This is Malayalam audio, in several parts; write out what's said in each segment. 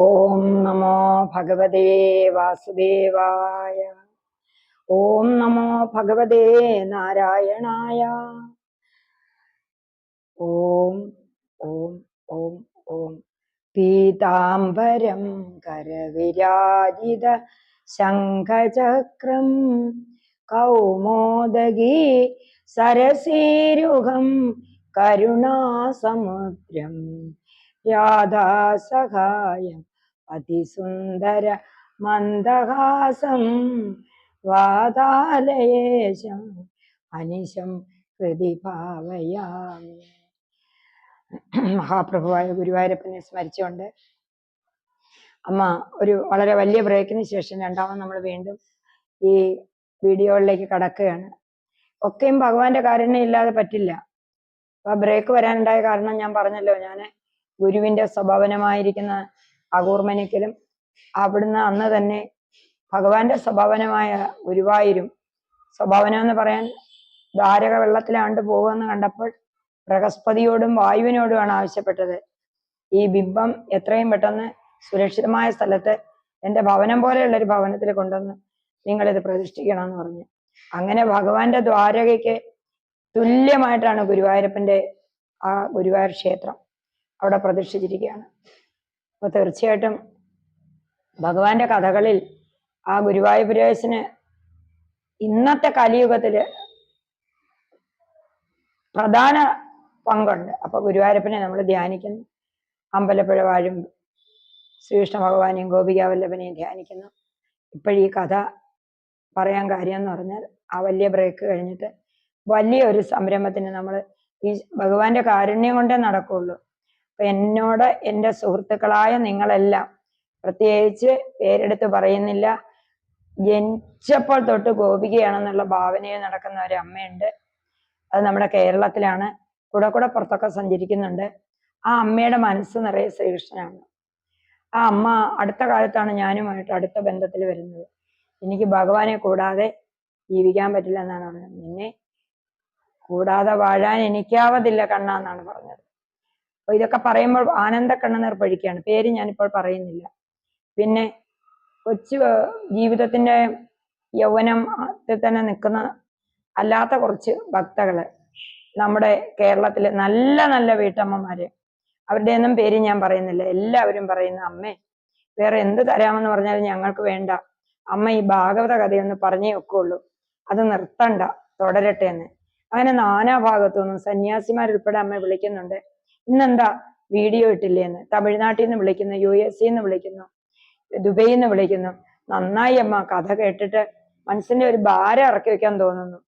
ഓം നമോ ഭഗവതേ വാസുദേവായ. ഓം നമോ ഭഗവതേ നാരായണായ. ഓം ഓം ഓം ഓം. പീതാംബരം കരവിരാജിത ശംഖചക്രം. കൗമോദഗീ സരസീരുഹം കരുണാസമുദ്രം. രാധാസഹായം അതിസുന്ദര മന്ദഹാസം വാതാലയേശം അനിശം ഹൃതി ഭാവയാമി മഹാപ്രഭുവായ ഗുരുവായൂരപ്പനെ സ്മരിച്ചുകൊണ്ട് അമ്മ ഒരു വളരെ വലിയ ബ്രേക്കിന് ശേഷം രണ്ടാമത് നമ്മൾ വീണ്ടും ഈ വീഡിയോകളിലേക്ക് കടക്കുകയാണ്. ഒക്കെയും ഭഗവാന്റെ കാരുണ്യം ഇല്ലാതെ പറ്റില്ല. അപ്പൊ ബ്രേക്ക് വരാനുണ്ടായ കാരണം ഞാൻ പറഞ്ഞല്ലോ ഞാൻ ഗുരുവിന്റെ സ്വഭാവനമായിരിക്കുന്ന അകൂർമനിക്കലും അവിടുന്ന് അന്ന് തന്നെ ഭഗവാന്റെ സ്വഭാവനമായ ഗുരുവായൂരും സ്വഭാവനം എന്ന് പറയാൻ ധാരക വെള്ളത്തിലാണ്ട് പോകുമെന്ന് കണ്ടപ്പോൾ ബൃഹസ്പതിയോടും വായുവിനോടുമാണ് ആവശ്യപ്പെട്ടത്. ഈ ബിംബം എത്രയും പെട്ടെന്ന് സുരക്ഷിതമായ സ്ഥലത്ത് എന്റെ ഭവനം പോലെയുള്ള ഒരു ഭവനത്തിൽ കൊണ്ടുവന്ന് നിങ്ങളിത് പ്രതിഷ്ഠിക്കണം എന്ന് പറഞ്ഞു. അങ്ങനെ ഭഗവാന്റെ ദ്വാരകയ്ക്ക് തുല്യമായിട്ടാണ് ഗുരുവായൂരപ്പന്റെ ആ ഗുരുവായൂർ ക്ഷേത്രം അവിടെ പ്രതിഷ്ഠിച്ചിരിക്കുകയാണ്. അപ്പൊ തീർച്ചയായിട്ടും ഭഗവാന്റെ കഥകളിൽ ആ ഗുരുവായൂരേശന് ഇന്നത്തെ കലിയുഗത്തിൽ പ്രധാന പങ്കുണ്ട്. അപ്പൊ ഗുരുവായൂരപ്പനെ നമ്മൾ ധ്യാനിക്കുന്നു. അമ്പലപ്പുഴ വാഴും ശ്രീകൃഷ്ണ ഭഗവാനെയും ഗോപികാവല്ലഭനെയും ധ്യാനിക്കുന്നു. ഇപ്പോഴീ കഥ പറയാൻ കാര്യം എന്ന് പറഞ്ഞാൽ ആ വലിയ ബ്രേക്ക് കഴിഞ്ഞിട്ട് വലിയൊരു സംരംഭത്തിന് നമ്മൾ ഈ ഭഗവാന്റെ കാരുണ്യം കൊണ്ടേ നടക്കുള്ളൂ. അപ്പൊ എന്നോട് എന്റെ സുഹൃത്തുക്കളായ നിങ്ങളെല്ലാം പ്രത്യേകിച്ച് പേരെടുത്ത് പറയുന്നില്ല. ജനിച്ചപ്പോൾ തൊട്ട് ഗോപികയാണെന്നുള്ള ഭാവനയിൽ നടക്കുന്ന ഒരു അമ്മയുണ്ട്. അത് നമ്മുടെ കേരളത്തിലാണ്. കൂടെ കൂടെ പുറത്തൊക്കെ സഞ്ചരിക്കുന്നുണ്ട്. ആ അമ്മയുടെ മനസ്സ് നിറയെ ശ്രീകൃഷ്ണനാണ്. ആ അമ്മ അടുത്ത കാലത്താണ് ഞാനുമായിട്ട് അടുത്ത ബന്ധത്തിൽ വരുന്നത്. എനിക്ക് ഭഗവാനെ കൂടാതെ ജീവിക്കാൻ പറ്റില്ല എന്നാണ് പറഞ്ഞത്. നിന്നെ കൂടാതെ വാഴാൻ എനിക്കാവതില്ല കണ്ണ എന്നാണ് പറഞ്ഞത്. അപ്പൊ ഇതൊക്കെ പറയുമ്പോൾ ആനന്ദ കണ്ണനീർ പഴിക്കുകയാണ് പേര് ഞാനിപ്പോൾ പറയുന്നില്ല. പിന്നെ കൊച്ചു ജീവിതത്തിന്റെ യൗവനം തന്നെ നിൽക്കുന്ന അല്ലാത്ത കുറച്ച് ഭക്തകൾ നമ്മുടെ കേരളത്തിലെ നല്ല നല്ല വീട്ടമ്മമാര്. അവരുടെ ഒന്നും പേര് ഞാൻ പറയുന്നില്ല. എല്ലാവരും പറയുന്ന അമ്മേ വേറെ എന്ത് തരാമെന്ന് പറഞ്ഞാലും ഞങ്ങൾക്ക് വേണ്ട. അമ്മ ഈ ഭാഗവത കഥയൊന്ന് പറഞ്ഞേ ഒക്കുള്ളൂ. അത് നിർത്തണ്ട തുടരട്ടെ എന്ന്. അങ്ങനെ നാനാ ഭാഗത്തു നിന്നും സന്യാസിമാരുൾപ്പെടെ അമ്മ വിളിക്കുന്നുണ്ട്. ഇന്നെന്താ? വീഡിയോ ഇട്ടില്ലേന്ന്. തമിഴ്നാട്ടിൽ നിന്ന് വിളിക്കുന്നു യു എസ് നിന്ന് വിളിക്കുന്നു ദുബൈയിൽ നിന്ന് വിളിക്കുന്നു. നന്നായി അമ്മ കഥ കേട്ടിട്ട് മനസ്സിന്റെ ഒരു ഭാരം ഇറക്കി വെക്കാൻ തോന്നുന്നു.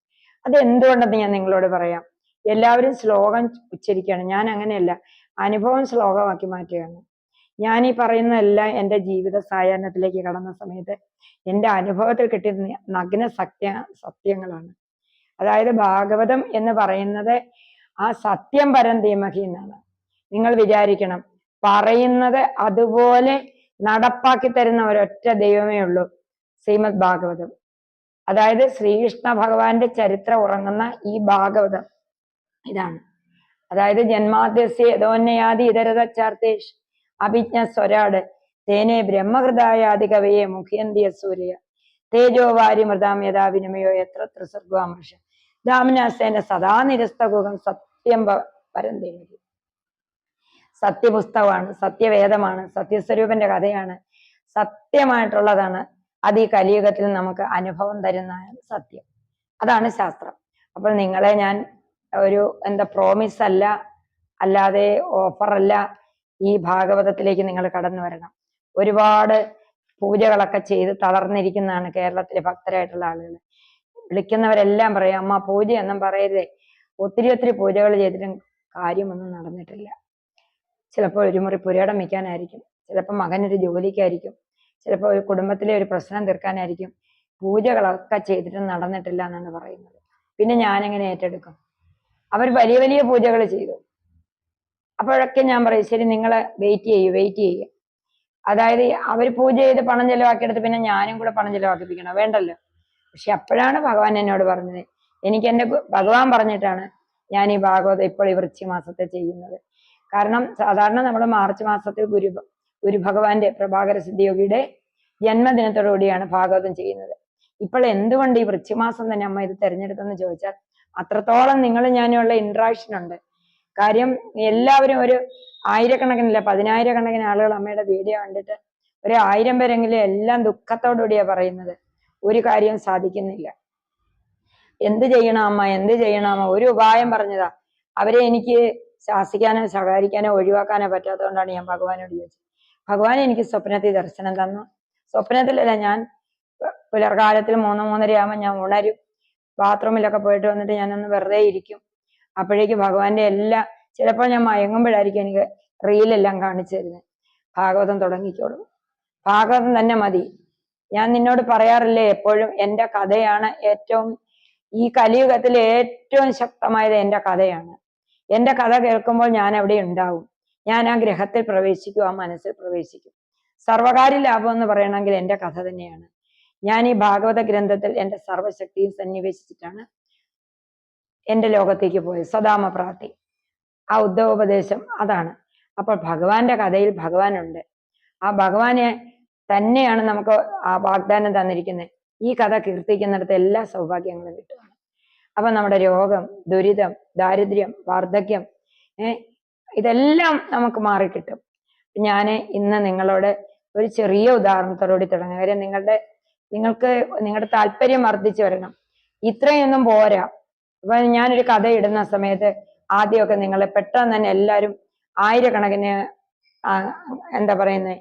അത് എന്തുകൊണ്ടെന്ന് ഞാൻ നിങ്ങളോട് പറയാം. എല്ലാവരും ശ്ലോകം ഉച്ചരിക്കുകയാണ്. ഞാൻ അങ്ങനെയല്ല. അനുഭവം ശ്ലോകമാക്കി മാറ്റുകയാണ്. ഞാൻ ഈ പറയുന്നതെല്ലാം എന്റെ ജീവിത സായാഹ്നത്തിലേക്ക് കടന്ന സമയത്ത് എന്റെ അനുഭവത്തിൽ കിട്ടിയ നഗ്ന സത്യ സത്യങ്ങളാണ്. അതായത് ഭാഗവതം എന്ന് പറയുന്നത് ആ സത്യം പരം ധീമഹി എന്നാണ്. നിങ്ങൾ വിചാരിക്കണം. പറയുന്നത് അതുപോലെ നടപ്പാക്കി തരുന്ന ഒരൊറ്റ ദൈവമേ ഉള്ളൂ. ശ്രീമദ് ഭാഗവതം. അതായത് ശ്രീകൃഷ്ണ ഭഗവാന്റെ ചരിത്രം ഉറങ്ങുന്ന ഈ ഭാഗവതം ഇതാണ്. അതായത് ജന്മാദ്യസ്യ യഥോന്നയാദി ഇതരത ചാർത്തേഷ് അഭിജ്ഞ സ്വരാട് തേനെ ബ്രഹ്മഹൃദായാദി കവയെ മുഖ്യന്തിയ സൂര്യ തേജോ വാരി മൃതാം യഥാ വിനിമയോ എത്ര ത്രിസർഗാമർഷ ദാമിനാസേന സദാ നിരസ്തകുകം സത്യം പരന്തേമതി സത്യപുസ്തകമാണ് സത്യവേദമാണ് സത്യസ്വരൂപന്റെ കഥയാണ് സത്യമായിട്ടുള്ളതാണ്. അത് ഈ കലിയുഗത്തിൽ നമുക്ക് അനുഭവം തരുന്ന സത്യം. അതാണ് ശാസ്ത്രം. അപ്പോൾ നിങ്ങളെ ഞാൻ ഒരു എന്താ പ്രോമിസ് അല്ല അല്ലാതെ ഓഫർ അല്ല ഈ ഭാഗവതത്തിലേക്ക് നിങ്ങൾ കടന്നു വരണം. ഒരുപാട് പൂജകളൊക്കെ ചെയ്ത് തളർന്നിരിക്കുന്നതാണ് കേരളത്തിലെ ഭക്തരായിട്ടുള്ള ആളുകൾ. വിളിക്കുന്നവരെല്ലാം പറയും അമ്മ പൂജയൊന്നും പറയരുതേ. ഒത്തിരി ഒത്തിരി പൂജകൾ ചെയ്തിട്ടും കാര്യമൊന്നും നടന്നിട്ടില്ല. ചിലപ്പോൾ ഒരു മുറി പുരയിടം വയ്ക്കാനായിരിക്കും ചിലപ്പോൾ മകനൊരു ജോലിക്കായിരിക്കും. ചിലപ്പോൾ ഒരു കുടുംബത്തിലെ ഒരു പ്രശ്നം തീർക്കാനായിരിക്കും. പൂജകളൊക്കെ ചെയ്തിട്ട് നടന്നിട്ടില്ല എന്നാണ് പറയുന്നത്. പിന്നെ ഞാനെങ്ങനെ ഏറ്റെടുക്കും? അവർ വലിയ വലിയ പൂജകൾ ചെയ്തു. അപ്പോഴൊക്കെ ഞാൻ പറയും ശരി നിങ്ങൾ വെയിറ്റ് ചെയ്യൂ വെയിറ്റ് ചെയ്യുക അതായത് അവർ പൂജ ചെയ്ത് പണം ചെലവാക്കിയെടുത്ത് പിന്നെ ഞാനും കൂടെ പണം ചെലവാക്കിപ്പിക്കണം. വേണ്ടല്ലോ. പക്ഷെ അപ്പോഴാണ് ഭഗവാൻ എന്നോട് പറഞ്ഞത്. എനിക്ക് എന്റെ ഭഗവാൻ പറഞ്ഞിട്ടാണ് ഞാൻ ഈ ഭാഗവതം ഇപ്പോൾ ഈ വൃശ്ചിമാസത്തെ ചെയ്യുന്നത്. കാരണം സാധാരണ നമ്മൾ മാർച്ച് മാസത്തിൽ ഗുരു ഒരു ഭഗവാന്റെ പ്രഭാകര സിദ്ധിയോഗിയുടെ ജന്മദിനത്തോടുകൂടിയാണ് ഭാഗവതം ചെയ്യുന്നത്. ഇപ്പോൾ എന്തുകൊണ്ട് ഈ വൃക്ഷമാസം തന്നെ അമ്മ ഇത് തിരഞ്ഞെടുത്തെന്ന് ചോദിച്ചാൽ അത്രത്തോളം നിങ്ങൾ ഞാനുള്ള ഇന്ററാക്ഷൻ ഉണ്ട്. കാര്യം എല്ലാവരും ഒരു ആയിരക്കണക്കിനല്ല പതിനായിരക്കണക്കിന് ആളുകൾ അമ്മയുടെ വീഡിയോ കണ്ടിട്ട് ഒരു ആയിരം പേരെങ്കിലും എല്ലാം ദുഃഖത്തോടുകൂടിയാ പറയുന്നത്. ഒരു കാര്യം സാധിക്കുന്നില്ല. എന്ത് ചെയ്യണം അമ്മ? എന്ത് ചെയ്യണം അമ്മ? ഒരു ഉപായം പറഞ്ഞതാ. അവരെ എനിക്ക് ശാസിക്കാനോ ശകാരിക്കാനോ ഒഴിവാക്കാനോ പറ്റാത്തതുകൊണ്ടാണ് ഞാൻ ഭഗവാനോട് ചോദിച്ചത്. ഭഗവാൻ എനിക്ക് സ്വപ്നത്തിൽ ദർശനം തന്നു. സ്വപ്നത്തിലല്ല ഞാൻ പുലർകാലത്തിൽ മൂന്ന് മൂന്നര ആകുമ്പോൾ ഞാൻ ഉണരും. ബാത്റൂമിലൊക്കെ പോയിട്ട് വന്നിട്ട് ഞാനൊന്ന് വെറുതെ ഇരിക്കും. അപ്പോഴേക്ക് ഭഗവാന്റെ എല്ലാ ചിലപ്പോൾ ഞാൻ മയങ്ങുമ്പോഴായിരിക്കും എനിക്ക് റീലെല്ലാം കാണിച്ചു തരുന്നത്. ഭാഗവതം തുടങ്ങിക്കോളൂ. ഭാഗവതം തന്നെ മതി. ഞാൻ നിന്നോട് പറയാറില്ലേ എപ്പോഴും എന്റെ കഥയാണ് ഏറ്റവും ഈ കലിയുഗത്തിൽ ഏറ്റവും ശക്തമായത് എന്റെ കഥയാണ്. എന്റെ കഥ കേൾക്കുമ്പോൾ ഞാൻ അവിടെ ഉണ്ടാവും. ഞാൻ ആ ഗ്രഹത്തിൽ പ്രവേശിക്കും ആ മനസ്സിൽ പ്രവേശിക്കും. സർവകാര്യ ലാഭം എന്ന് പറയണമെങ്കിൽ എന്റെ കഥ തന്നെയാണ്. ഞാൻ ഈ ഭാഗവത ഗ്രന്ഥത്തിൽ എന്റെ സർവശക്തിയും സന്നിവേശിച്ചിട്ടാണ് എന്റെ ലോകത്തേക്ക് പോയത്. സദാമ പ്രാപ്തി ആ ഉദ്ധവോപദേശം അതാണ്. അപ്പോൾ ഭഗവാന്റെ കഥയിൽ ഭഗവാനുണ്ട്. ആ ഭഗവാനെ തന്നെയാണ് നമുക്ക് ആ വാഗ്ദാനം തന്നിരിക്കുന്നത്. ഈ കഥ കീർത്തിക്കുന്നിടത്ത് എല്ലാ സൗഭാഗ്യങ്ങളും കിട്ടുകയാണ് അപ്പൊ നമ്മുടെ രോഗം ദുരിതം ദാരിദ്ര്യം വാർദ്ധക്യം ഇതെല്ലാം നമുക്ക് മാറിക്കിട്ടും. ഞാൻ ഇന്ന് നിങ്ങളോട് ഒരു ചെറിയ ഉദാഹരണത്തോടുകൂടി തുടങ്ങുക കാര്യം നിങ്ങളുടെ നിങ്ങൾക്ക് നിങ്ങളുടെ താല്പര്യം വർദ്ധിച്ചു വരണം. ഇത്രയൊന്നും പോരാ. അപ്പൊ ഞാനൊരു കഥ ഇടുന്ന സമയത്ത് ആദ്യമൊക്കെ നിങ്ങളെ പെട്ടെന്ന് തന്നെ എല്ലാവരും ആയിരക്കണക്കിന് എന്താ പറയുന്നത്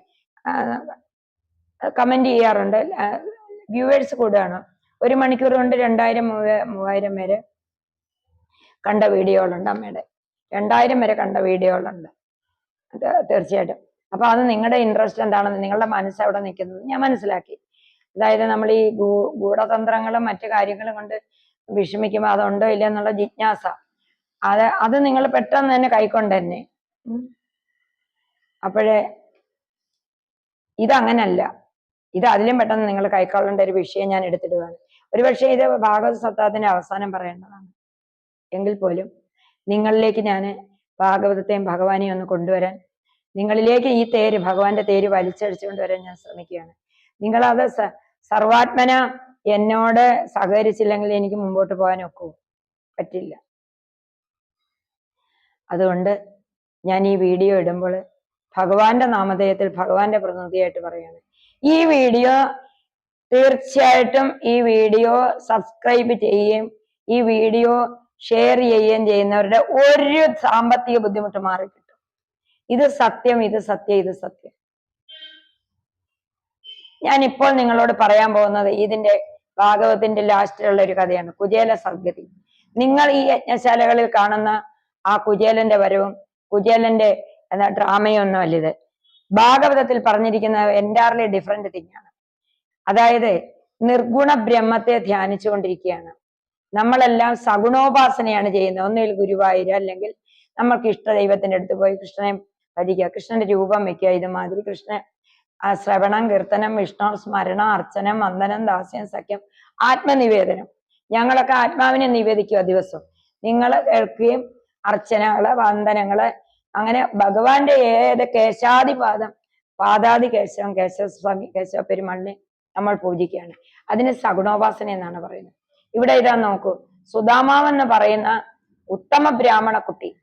കമന്റ് ചെയ്യാറുണ്ട്. വ്യൂവേഴ്സ് കൂടുകയാണ്. ഒരു മണിക്കൂർ കൊണ്ട് രണ്ടായിരം മൂവ- മൂവായിരം വരെ കണ്ട വീഡിയോകളുണ്ട് അമ്മയുടെ. രണ്ടായിരം വരെ കണ്ട വീഡിയോകളുണ്ട്. തീർച്ചയായിട്ടും. അപ്പൊ അത് നിങ്ങളുടെ ഇൻട്രസ്റ്റ് എന്താണെന്ന് നിങ്ങളുടെ മനസ്സ് അവിടെ നിൽക്കുന്നത്? ഞാൻ മനസ്സിലാക്കി. അതായത് നമ്മൾ ഈ ഗൂഢതന്ത്രങ്ങളും മറ്റു കാര്യങ്ങളും കൊണ്ട് വിഷമിക്കുമ്പോൾ അതുണ്ടോ ഇല്ല എന്നുള്ള ജിജ്ഞാസ. അത് അത് നിങ്ങൾ പെട്ടെന്ന് തന്നെ കൈക്കൊണ്ട് തന്നെ. അപ്പോഴേ ഇതങ്ങനല്ല. ഇത് അതിലും പെട്ടെന്ന് നിങ്ങൾ കൈക്കൊള്ളേണ്ട ഒരു വിഷയം ഞാൻ എടുത്തിടുകയാണ് ഒരുപക്ഷെ ഇത് ഭാഗവത സപ്താഹത്തിന്റെ അവസാനം പറയേണ്ടതാണ്. എങ്കിൽ പോലും നിങ്ങളിലേക്ക് ഞാൻ ഭാഗവതത്തെയും ഭഗവാനെയും ഒന്ന് കൊണ്ടുവരാൻ നിങ്ങളിലേക്ക് ഈ തേര് ഭഗവാന്റെ തേര് വലിച്ചടിച്ചുകൊണ്ട് കൊണ്ടുവരാൻ ഞാൻ ശ്രമിക്കുകയാണ്. നിങ്ങളത് സർവാത്മന എന്നോട് സഹകരിച്ചില്ലെങ്കിൽ എനിക്ക് മുമ്പോട്ട് പോകാൻ ഒക്കൂ പറ്റില്ല. അതുകൊണ്ട് ഞാൻ ഈ വീഡിയോ ഇടുമ്പോൾ ഭഗവാന്റെ നാമധേയത്തിൽ ഭഗവാന്റെ പ്രതിനിധിയായിട്ട് പറയാണ് ഈ വീഡിയോ തീർച്ചയായിട്ടും ഈ വീഡിയോ സബ്സ്ക്രൈബ് ചെയ്യുകയും ഈ വീഡിയോ ഷെയർ ചെയ്യുകയും ചെയ്യുന്നവരുടെ ഒരു സാമ്പത്തിക ബുദ്ധിമുട്ട് മാറി കിട്ടും. ഇത് സത്യം ഇത് സത്യം ഇത് സത്യം. ഞാൻ ഇപ്പോൾ നിങ്ങളോട് പറയാൻ പോകുന്നത് ഇതിന്റെ ഭാഗവത്തിന്റെ ലാസ്റ്റിലുള്ള ഒരു കഥയാണ് കുചേല സർഗതി നിങ്ങൾ ഈ യജ്ഞശാലകളിൽ കാണുന്ന ആ കുചേലന്റെ വരവും കുചേലന്റെ ഡ്രാമയൊന്നും അല്ല ഇത്. ഭാഗവതത്തിൽ പറഞ്ഞിരിക്കുന്ന എന്റാർലി ഡിഫറെന്റ് തിങ്ങാണ് അതായത് നിർഗുണ ബ്രഹ്മത്തെ ധ്യാനിച്ചുകൊണ്ടിരിക്കുകയാണ്. നമ്മളെല്ലാം സഗുണോപാസനയാണ് ചെയ്യുന്നത്. ഒന്നിൽ ഗുരുവായൂർ അല്ലെങ്കിൽ നമ്മൾക്ക് ഇഷ്ട ദൈവത്തിന്റെ അടുത്ത് പോയി കൃഷ്ണനെ ഭജിക്കുക കൃഷ്ണന്റെ രൂപം വെക്കുക ഇതുമാതിരി കൃഷ്ണ ശ്രവണം കീർത്തനം വിഷ്ണു സ്മരണ അർച്ചനം വന്ദനം ദാസ്യം സഖ്യം ആത്മനിവേദനം. ഞങ്ങളൊക്കെ ആത്മാവിനെ നിവേദിക്കുക ദിവസം. നിങ്ങൾ കേൾക്കുകയും അർച്ചനകൾ വന്ദനങ്ങൾ അങ്ങനെ ഭഗവാന്റെ ഏത് കേശാദിപാദം പാദാദി കേശവം കേശവസ്വാമി കേശവ പെരുമാളിനെ നമ്മൾ പൂജിക്കുകയാണ്. അതിന് സഗുണോപാസന എന്നാണ് പറയുന്നത്. ഇവിടെ ഇതാ നോക്കൂ. സുധാമാവ് എന്ന് പറയുന്ന ഉത്തമ ബ്രാഹ്മണ കുട്ടി.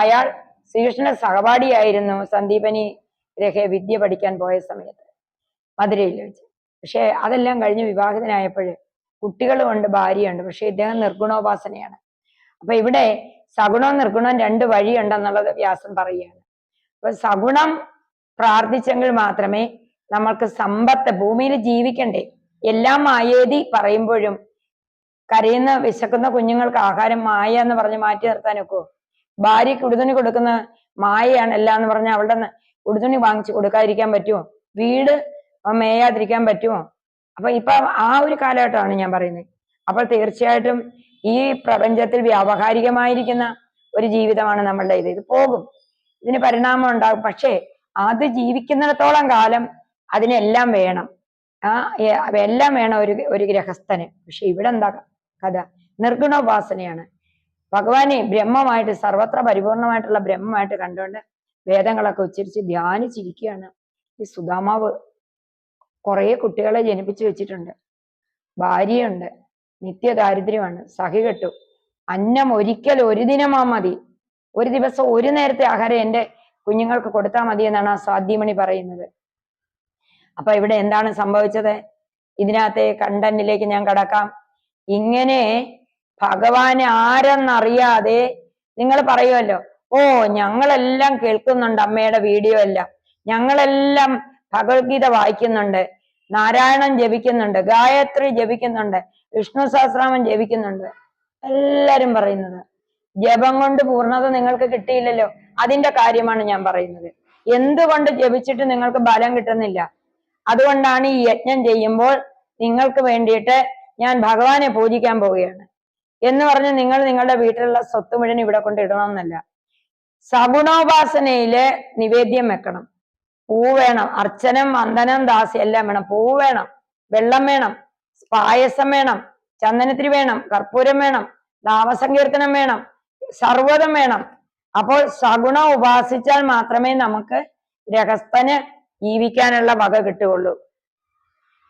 അയാൾ ശ്രീകൃഷ്ണന്റെ സഹപാഠിയായിരുന്നു സന്ദീപനി രഹ വിദ്യ പഠിക്കാൻ പോയ സമയത്ത്. മധുരയിൽ വെച്ച്. പക്ഷെ അതെല്ലാം കഴിഞ്ഞ് വിവാഹിതനായപ്പോൾ കുട്ടികളുമുണ്ട് ഭാര്യയുണ്ട്. പക്ഷെ ഇദ്ദേഹം നിർഗുണോപാസനയാണ്. അപ്പൊ ഇവിടെ സഗുണവും നിർഗുണവും രണ്ട് വഴിയുണ്ടെന്നുള്ളത് വ്യാസം പറയുകയാണ്. അപ്പൊ സഗുണം പ്രാർത്ഥിച്ചെങ്കിൽ മാത്രമേ നമ്മൾക്ക് സമ്പത്ത് ഭൂമിയിൽ ജീവിക്കണ്ടേ? എല്ലാം മായേതി പറയുമ്പോഴും കരയുന്ന വിശക്കുന്ന കുഞ്ഞുങ്ങൾക്ക് ആഹാരം മായ എന്ന് പറഞ്ഞ് മാറ്റി നിർത്താൻ ഒക്കുവോ ഭാര്യയ്ക്ക് ഉടുതുണി കൊടുക്കുന്ന മായയാണ് എല്ലാം എന്ന് പറഞ്ഞാൽ അവളുടെ ഉടുതുണി വാങ്ങിച്ചു കൊടുക്കാതിരിക്കാൻ പറ്റുമോ? വീട് മേയാതിരിക്കാൻ പറ്റുമോ? അപ്പൊ ഇപ്പൊ ആ ഒരു കാലഘട്ടമാണ് ഞാൻ പറയുന്നത്. അപ്പോൾ തീർച്ചയായിട്ടും ഈ പ്രപഞ്ചത്തിൽ വ്യാവഹാരികമായിരിക്കുന്ന ഒരു ജീവിതമാണ് നമ്മളുടെ ഇത് ഇത് പോകും. ഇതിന് പരിണാമം ഉണ്ടാകും. പക്ഷേ അത് ജീവിക്കുന്നിടത്തോളം കാലം അതിനെല്ലാം വേണം. ആ എല്ലാം വേണം ഒരു ഒരു ഗ്രഹസ്ഥന് പക്ഷെ ഇവിടെ എന്താ കഥ? നിർഗുണോപാസനയാണ്. ഭഗവാനെ ബ്രഹ്മമായിട്ട് സർവത്ര പരിപൂർണമായിട്ടുള്ള ബ്രഹ്മമായിട്ട് കണ്ടുകൊണ്ട് വേദങ്ങളൊക്കെ ഉച്ചരിച്ച് ധ്യാനിച്ചിരിക്കുകയാണ്. ഈ സുധാമാവ് കുറേ കുട്ടികളെ ജനിപ്പിച്ചു വെച്ചിട്ടുണ്ട്. ഭാര്യയുണ്ട്. നിത്യദാരിദ്ര്യമാണ്. സഹികെട്ടു അന്നം ഒരിക്കൽ ഒരു ദിനമാ മതി. ഒരു ദിവസം ഒരു നേരത്തെ ആഹാരം എന്റെ കുഞ്ഞുങ്ങൾക്ക് കൊടുത്താൽ മതി എന്നാണ് ആ സാധ്യമണി പറയുന്നത്. അപ്പൊ ഇവിടെ എന്താണ് സംഭവിച്ചത്? ഇതിനകത്തെ കണ്ടന്റിലേക്ക് ഞാൻ കടക്കാം. ഇങ്ങനെ ഭഗവാൻ ആരെന്നറിയാതെ നിങ്ങൾ പറയുമല്ലോ ഓ ഞങ്ങളെല്ലാം കേൾക്കുന്നുണ്ട് അമ്മയുടെ വീഡിയോ എല്ലാം. ഞങ്ങളെല്ലാം ഭഗവത്ഗീത വായിക്കുന്നുണ്ട്. നാരായണം ജപിക്കുന്നുണ്ട്. ഗായത്രി ജപിക്കുന്നുണ്ട്. വിഷ്ണു സഹസ്രാമൻ ജപിക്കുന്നുണ്ട്. എല്ലാരും പറയുന്നത്. ജപം കൊണ്ട് പൂർണത നിങ്ങൾക്ക് കിട്ടിയില്ലല്ലോ. അതിന്റെ കാര്യമാണ് ഞാൻ പറയുന്നത്. എന്തുകൊണ്ട് ജപിച്ചിട്ട് നിങ്ങൾക്ക് ബലം കിട്ടുന്നില്ല? അതുകൊണ്ടാണ് ഈ യജ്ഞം ചെയ്യുമ്പോൾ നിങ്ങൾക്ക് വേണ്ടിയിട്ട് ഞാൻ ഭഗവാനെ പൂജിക്കാൻ പോവുകയാണ്. എന്ന് പറഞ്ഞ് നിങ്ങൾ നിങ്ങളുടെ വീട്ടിലുള്ള സ്വത്ത് മുഴുവൻ ഇവിടെ കൊണ്ട് ഇടണമെന്നല്ല. സഗുണോപാസനയിൽ നിവേദ്യം വെക്കണം. പൂ വേണം. അർച്ചനം വന്ദനം ദാസി എല്ലാം വേണം. പൂ വേണം. വെള്ളം വേണം. പായസം വേണം. ചന്ദനത്തിരി വേണം. കർപ്പൂരം വേണം. നാമസങ്കീർത്തനം വേണം. സർവതം വേണം. അപ്പോൾ സഗുണം ഉപാസിച്ചാൽ മാത്രമേ നമുക്ക് രഹസ്തന് ജീവിക്കാനുള്ള വക കിട്ടുകയുള്ളൂ.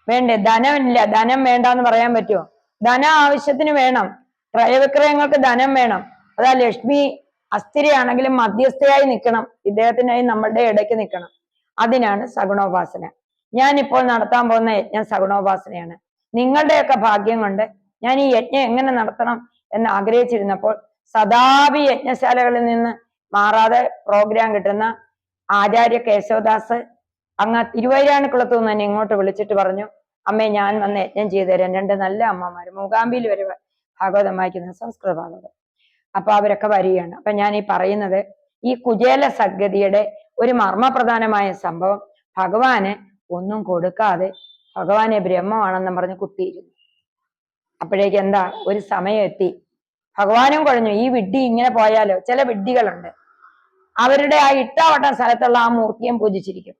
വേണ്ടേ? ധനമില്ല ധനം വേണ്ട എന്ന് പറയാൻ പറ്റുമോ ധന ആവശ്യത്തിന് വേണം. ക്രയവിക്രയങ്ങൾക്ക് ധനം വേണം. അതാ ലക്ഷ്മി അസ്ഥിരയാണെങ്കിലും മധ്യസ്ഥയായി നിൽക്കണം. ഇദ്ദേഹത്തിനായി നമ്മളുടെ ഇടയ്ക്ക് നിൽക്കണം. അതിനാണ് സഗുണോപാസന. ഞാൻ ഇപ്പോൾ നടത്താൻ പോകുന്ന യജ്ഞം സഗുണോപാസനയാണ്. നിങ്ങളുടെയൊക്കെ ഭാഗ്യം കൊണ്ട് ഞാൻ ഈ യജ്ഞം എങ്ങനെ നടത്തണം എന്ന് ആഗ്രഹിച്ചിരുന്നപ്പോൾ സദാപി യജ്ഞശാലകളിൽ നിന്ന് മാറാതെ പ്രോഗ്രാം കിട്ടുന്ന ആചാര്യ കേശവദാസ് അങ്ങ് തിരുവൈരാണിക്കുളത്ത് നിന്ന് എന്നെ ഇങ്ങോട്ട് വിളിച്ചിട്ട് പറഞ്ഞു അമ്മേ ഞാൻ വന്ന് യജ്ഞം ചെയ്തു തരാം. രണ്ട് നല്ല അമ്മമാര്. മൂകാംബിയിൽ വരെ ഭാഗവതം വായിക്കുന്ന സംസ്കൃത ഭാഗവതം അപ്പൊ അവരൊക്കെ വരികയാണ്. അപ്പൊ ഞാൻ ഈ പറയുന്നത് ഈ കുചേല സദ്ഗതിയുടെ ഒരു മർമ്മപ്രധാനമായ സംഭവം ഭഗവാന് ഒന്നും കൊടുക്കാതെ ഭഗവാനെ ബ്രഹ്മമാണെന്നും പറഞ്ഞ് കുത്തിയിരുന്നു. അപ്പോഴേക്ക് എന്താ? ഒരു സമയം എത്തി. ഭഗവാനും കുഴഞ്ഞു. ഈ വിഡ്ഢി ഇങ്ങനെ പോയാലോ? ചില വിഡ്ഢികളുണ്ട്. അവരുടെ ആ ഇട്ടാവട്ടം സ്ഥലത്തുള്ള ആ മൂർത്തിയും പൂജിച്ചിരിക്കും.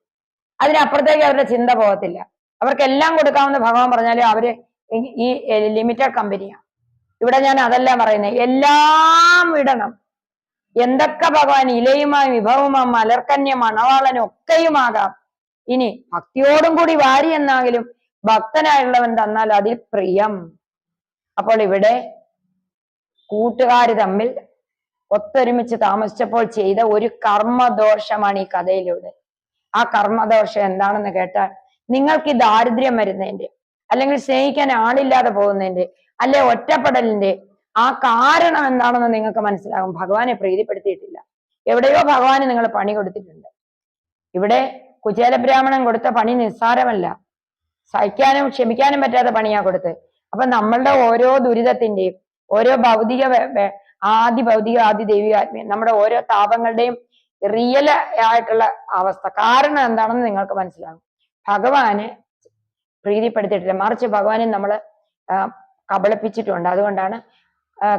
അതിനപ്പുറത്തേക്ക് അവരുടെ ചിന്ത പോകത്തില്ല. അവർക്ക് എല്ലാം കൊടുക്കാമെന്ന് ഭഗവാൻ പറഞ്ഞാലും അവർ ഈ- ലിമിറ്റഡ് കമ്പനിയാണ് ഇവിടെ ഞാൻ അതല്ല പറയുന്നത് എല്ലാം ഇടണം. എന്തൊക്കെ ഭഗവാൻ ഇലയുമായും വിഭവമാം മലർക്കന്യം മണവാളനും ഒക്കെയുമാകാം. ഇനി ഭക്തിയോടും കൂടി വാരി എന്നാകിലും ഭക്തനായുള്ളവൻ തന്നാൽ അതിൽ പ്രിയം. അപ്പോൾ ഇവിടെ കൂട്ടുകാർ തമ്മിൽ ഒത്തൊരുമിച്ച് താമസിച്ചപ്പോൾ ചെയ്ത ഒരു കർമ്മദോഷമാണ് ഈ കഥയിലൂടെ. ആ കർമ്മദോഷം എന്താണെന്ന് കേട്ടാൽ നിങ്ങൾക്ക് ഈ ദാരിദ്ര്യം വരുന്നതിന്റെ അല്ലെങ്കിൽ സ്നേഹിക്കാൻ ആളില്ലാതെ പോകുന്നതിന്റെ അല്ലെ ഒറ്റപ്പെടലിന്റെ ആ കാരണം എന്താണെന്ന് നിങ്ങൾക്ക് മനസ്സിലാകും. ഭഗവാനെ പ്രീതിപ്പെടുത്തിയിട്ടില്ല. എവിടെയോ ഭഗവാന് നിങ്ങൾ പണി കൊടുത്തിട്ടുണ്ട്. ഇവിടെ കുചേല ബ്രാഹ്മണൻ കൊടുത്ത പണി നിസ്സാരമല്ല. സഹിക്കാനും ക്ഷമിക്കാനും പറ്റാത്ത പണിയാ കൊടുത്ത് അപ്പൊ നമ്മളുടെ ഓരോ ദുരിതത്തിന്റെയും ഓരോ ഭൗതിക ആദി ഭൗതിക ആദി ദൈവികാത്മീയം നമ്മുടെ ഓരോ താപങ്ങളുടെയും റിയൽ ആയിട്ടുള്ള അവസ്ഥ. കാരണം എന്താണെന്ന് നിങ്ങൾക്ക് മനസ്സിലാകും. ഭഗവാന് പ്രീതിപ്പെടുത്തിയിട്ടില്ല. മറിച്ച് ഭഗവാനെ നമ്മൾ കബളിപ്പിച്ചിട്ടുണ്ട്. അതുകൊണ്ടാണ്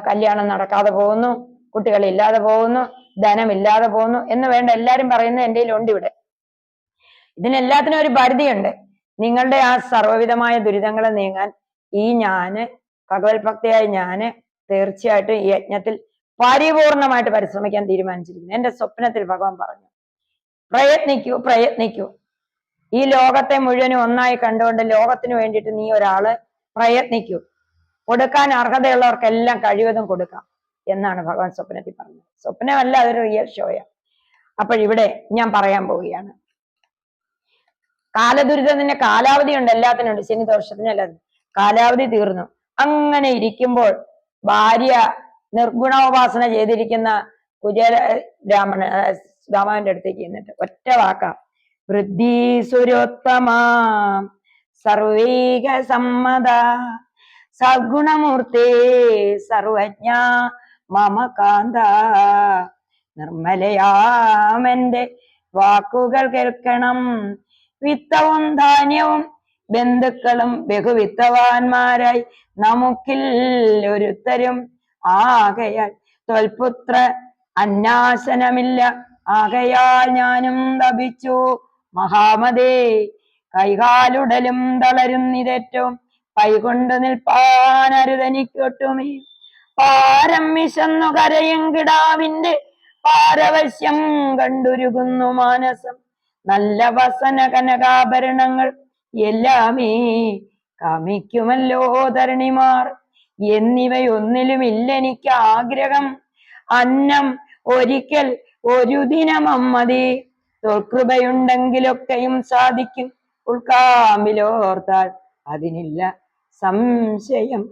കല്യാണം നടക്കാതെ പോകുന്നു കുട്ടികളില്ലാതെ പോകുന്നു ധനമില്ലാതെ പോകുന്നു എന്ന് വേണ്ട എല്ലാരും പറയുന്നത് എന്റെ ഉണ്ട് ഇവിടെ. ഇതിനെല്ലാത്തിനും ഒരു പരിധിയുണ്ട്. നിങ്ങളുടെ ആ സർവവിധമായ ദുരിതങ്ങളെ നീങ്ങാൻ ഈ ഞാൻ ഭഗവത് ഭക്തിയായ ഞാൻ തീർച്ചയായിട്ടും ഈ യജ്ഞത്തിൽ പരിപൂർണമായിട്ട് പരിശ്രമിക്കാൻ തീരുമാനിച്ചിരിക്കുന്നു. എന്റെ സ്വപ്നത്തിൽ ഭഗവാൻ പറഞ്ഞു പ്രയത്നിക്കൂ പ്രയത്നിക്കൂ. ഈ ലോകത്തെ മുഴുവനും ഒന്നായി കണ്ടുകൊണ്ട് ലോകത്തിന് വേണ്ടിയിട്ട് നീ ഒരാൾ പ്രയത്നിക്കൂ. കൊടുക്കാൻ അർഹതയുള്ളവർക്കെല്ലാം കഴിവതും കൊടുക്കാം എന്നാണ് ഭഗവാൻ സ്വപ്നത്തിൽ പറഞ്ഞത്. സ്വപ്നമല്ല അതൊരു റിയൽ ഷോയാണ് അപ്പോഴിവിടെ ഞാൻ പറയാൻ പോവുകയാണ്. കാലദുരിതത്തിന്റെ കാലാവധി ഉണ്ട് എല്ലാത്തിനും ഉണ്ട്. ശനി ദോഷത്തിന് എല്ലാത്തിനും കാലാവധി തീർന്നു. അങ്ങനെ ഇരിക്കുമ്പോൾ ഭാര്യ നിർഗുണോപാസന ചെയ്തിരിക്കുന്ന കുചേല ബ്രാഹ്മണ രാമാവിന്റെ അടുത്തേക്ക് ചെന്നിട്ട് ഒറ്റ വാക്ക. വൃദ്ധി സുരോത്തമ സർവൈക സമ്മത സഗുണമൂർത്തേ സർവജ്ഞ മമ കാന്ത. നിർമ്മലയാമെന്റെ വാക്കുകൾ കേൾക്കണം. വിത്തവും ധാന്യവും ബന്ധുക്കളും ബഹുവിത്തവാന്മാരായി നമുക്കിൽ ഒരുത്തരും ആകയാൽ തൊൽപുത്ര അന്നാശനമില്ല ആകയാൽ ഞാനും തപിച്ചു മഹാമതേ കൈകാലുടലും തളരുന്നിതേറ്റവും കൈകൊണ്ട് നിൽപ്പാനരുതനിക്കൊട്ടുമേ. പാരം വിശന്നു കരയും കിടാവിന്റെ പാരവശ്യം കണ്ടുരുകുന്നു മാനസം. നല്ല വസന കനകാഭരണങ്ങൾ എല്ലാമേ കാമിക്കുമല്ലോ ധരണിമാർ. എന്നിവയൊന്നിലുമില്ലെനിക്ക് ആഗ്രഹം. അന്നം ഒരിക്കൽ ഒരു ദിനമമ്മതി. തൊൽകൃപയുണ്ടെങ്കിലൊക്കെയും സാധിക്കും. ഉൾക്കാമ്പിലോർത്താൽ അതിനില്ല സംശയം.